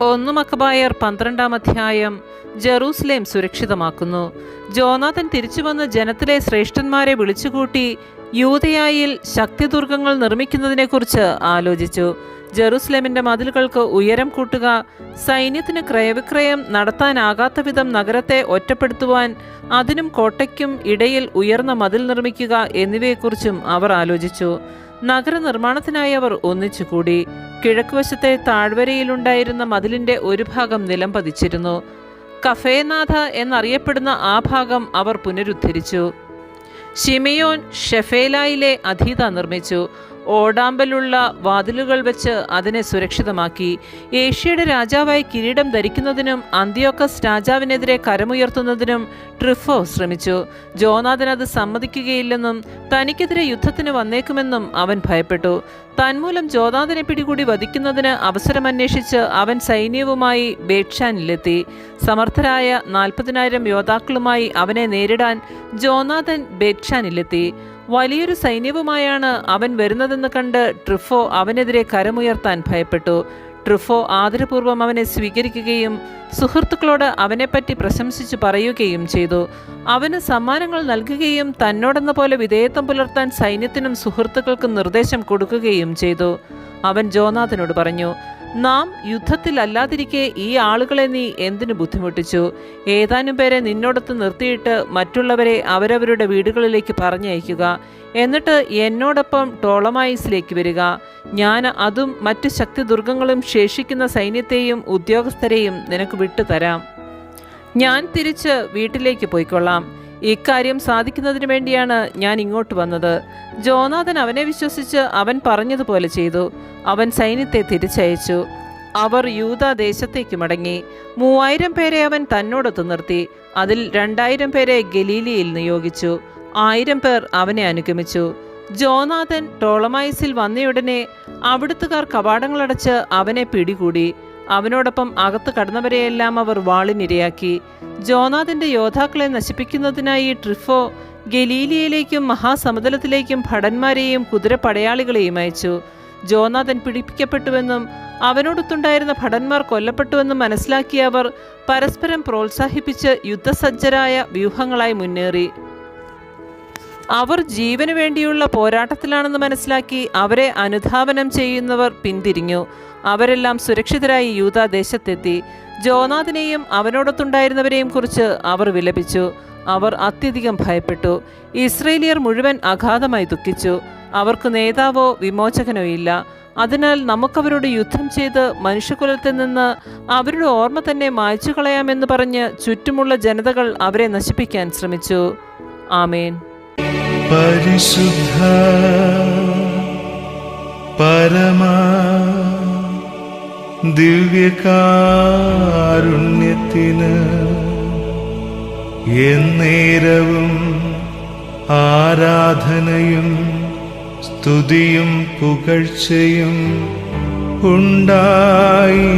ഒന്ന് മക്കബായർ പന്ത്രണ്ടാം അധ്യായം ജെറൂസലേം സുരക്ഷിതമാക്കുന്നു. ജോനാഥൻ തിരിച്ചുവന്ന് ജനത്തിലെ ശ്രേഷ്ഠന്മാരെ വിളിച്ചുകൂട്ടി യൂതയായിൽ ശക്തിദുർഗങ്ങൾ നിർമ്മിക്കുന്നതിനെക്കുറിച്ച് ആലോചിച്ചു. ജെറൂസലേമിന്റെ മതിലുകൾക്ക് ഉയരം കൂട്ടുക സൈന്യത്തിന് ക്രയവിക്രയം നടത്താനാകാത്ത വിധം നഗരത്തെ ഒറ്റപ്പെടുത്തുവാൻ അതിനും കോട്ടയ്ക്കും ഇടയിൽ ഉയർന്ന മതിൽ നിർമ്മിക്കുക എന്നിവയെക്കുറിച്ചും അവർ ആലോചിച്ചു. നഗരനിർമ്മാണത്തിനായി അവർ ഒന്നിച്ചുകൂടി. കിഴക്കുവശത്തെ താഴ്വരയിലുണ്ടായിരുന്ന മതിലിന്റെ ഒരു ഭാഗം നിലം പതിച്ചിരുന്നു. കഫേനാഥ എന്നറിയപ്പെടുന്ന ആ ഭാഗം അവർ പുനരുദ്ധരിച്ചു. ഷിമിയോൻ ഷെഫേലായിലെ അധീത നിർമ്മിച്ചു. ഓടാമ്പലുള്ള വാതിലുകൾ വെച്ച് അതിനെ സുരക്ഷിതമാക്കി. ഏഷ്യയുടെ രാജാവായി കിരീടം ധരിക്കുന്നതിനും അന്ത്യോക്കസ് രാജാവിനെതിരെ കരമുയർത്തുന്നതിനും ട്രിഫോ ശ്രമിച്ചു. ജോനാഥൻ അത് സമ്മതിക്കുകയില്ലെന്നും തനിക്കെതിരെ യുദ്ധത്തിന് വന്നേക്കുമെന്നും അവൻ ഭയപ്പെട്ടു. തന്മൂലം ജോനാഥനെ പിടികൂടി വധിക്കുന്നതിന് അവസരമന്വേഷിച്ച് അവൻ സൈന്യവുമായി ബേക്ഷാനിലെത്തി. സമർത്ഥരായ നാൽപ്പതിനായിരം യോദ്ധാക്കളുമായി അവനെ നേരിടാൻ ജോനാഥൻ ബേക്ഷാനിലെത്തി. വലിയൊരു സൈന്യവുമായാണ് അവൻ വരുന്നതെന്ന് കണ്ട് ട്രിഫോ അവനെതിരെ കരമുയർത്താൻ ഭയപ്പെട്ടു. ട്രിഫോ ആദരപൂർവം അവനെ സ്വീകരിക്കുകയും സുഹൃത്തുക്കളോട് അവനെപ്പറ്റി പ്രശംസിച്ചു പറയുകയും ചെയ്തു. അവന് സമ്മാനങ്ങൾ നൽകുകയും തന്നോടെന്ന പോലെ വിധേയത്വം പുലർത്താൻ സൈന്യത്തിനും സുഹൃത്തുക്കൾക്കും നിർദ്ദേശം കൊടുക്കുകയും ചെയ്തു. അവൻ ജോനാഥനോട് പറഞ്ഞു നാം യുദ്ധത്തിലല്ലാതിരിക്കെ ഈ ആളുകളെ നീ എന്തിനു ബുദ്ധിമുട്ടിച്ചു? ഏതാനും പേരെ നിന്നോടൊത്ത് നിർത്തിയിട്ട് മറ്റുള്ളവരെ അവരവരുടെ വീടുകളിലേക്ക് പറഞ്ഞയക്കുക. എന്നിട്ട് എന്നോടൊപ്പം ടോളമായിസിലേക്ക് വരിക. ഞാൻ അതും മറ്റു ശക്തി ദുർഗങ്ങളും ശേഷിക്കുന്ന സൈന്യത്തെയും ഉദ്യോഗസ്ഥരെയും നിനക്ക് വിട്ടുതരാം. ഞാൻ തിരിച്ച് വീട്ടിലേക്ക് പോയിക്കൊള്ളാം. ഇക്കാര്യം സാധിക്കുന്നതിന് വേണ്ടിയാണ് ഞാൻ ഇങ്ങോട്ട് വന്നത്. ജോനാഥൻ അവനെ വിശ്വസിച്ച് അവൻ പറഞ്ഞതുപോലെ ചെയ്തു. അവൻ സൈന്യത്തെ തിരിച്ചയച്ചു. അവർ യൂത ദേശത്തേക്ക് മടങ്ങി. മൂവായിരം പേരെ അവൻ തന്നോടൊത്ത് നിർത്തി. അതിൽ രണ്ടായിരം പേരെ ഗലീലിയിൽ നിയോഗിച്ചു. ആയിരം പേർ അവനെ അനുഗമിച്ചു. ജോനാഥൻ ടോളമൈസിൽ വന്നയുടനെ അവിടുത്തുകാർ കവാടങ്ങളടച്ച് അവനെ പിടികൂടി. അവനോടൊപ്പം അകത്ത് കടന്നവരെയെല്ലാം അവർ വാളിനിരയാക്കി. ജോനാഥിന്റെ യോദ്ധാക്കളെ നശിപ്പിക്കുന്നതിനായി ട്രിഫോ ഗലീലിയയിലേക്കും മഹാസമുദ്രത്തിലേക്കും ഭടന്മാരെയും കുതിരപ്പടയാളികളെയും അയച്ചു. ജോനാഥൻ പിടിപ്പിക്കപ്പെട്ടുവെന്നും അവനോടൊത്തുണ്ടായിരുന്ന ഭടന്മാർ കൊല്ലപ്പെട്ടുവെന്നും മനസ്സിലാക്കിയ അവർ പരസ്പരം പ്രോത്സാഹിപ്പിച്ച് യുദ്ധസജ്ജരായ വ്യൂഹങ്ങളായി മുന്നേറി. അവർ ജീവന് വേണ്ടിയുള്ള പോരാട്ടത്തിലാണെന്ന് മനസ്സിലാക്കി അവരെ അനുധാവനം ചെയ്യുന്നവർ പിന്തിരിഞ്ഞു. അവരെല്ലാം സുരക്ഷിതരായി യൂത ദേശത്തെത്തി. ജോനാഥിനെയും അവനോടൊത്തുണ്ടായിരുന്നവരെയും കുറിച്ച് അവർ വിലപിച്ചു. അവർ അത്യധികം ഭയപ്പെട്ടു. ഇസ്രേലിയർ മുഴുവൻ അഗാധമായി ദുഃഖിച്ചു. അവർക്ക് നേതാവോ വിമോചകനോ ഇല്ല. അതിനാൽ നമുക്കവരോട് യുദ്ധം ചെയ്ത് മനുഷ്യകുലത്തിൽ നിന്ന് അവരുടെ ഓർമ്മ തന്നെ മായ്ച്ചു കളയാമെന്ന് പറഞ്ഞ് ചുറ്റുമുള്ള ജനതകൾ അവരെ നശിപ്പിക്കാൻ ശ്രമിച്ചു. ആമേൻ. പരിശുദ്ധ പരമ ദിവ്യകാരുണ്യത്തിന് എന്നേരവും ആരാധനയും സ്തുതിയും പുകഴ്ചയും ഉണ്ടായിരിക്കട്ടെ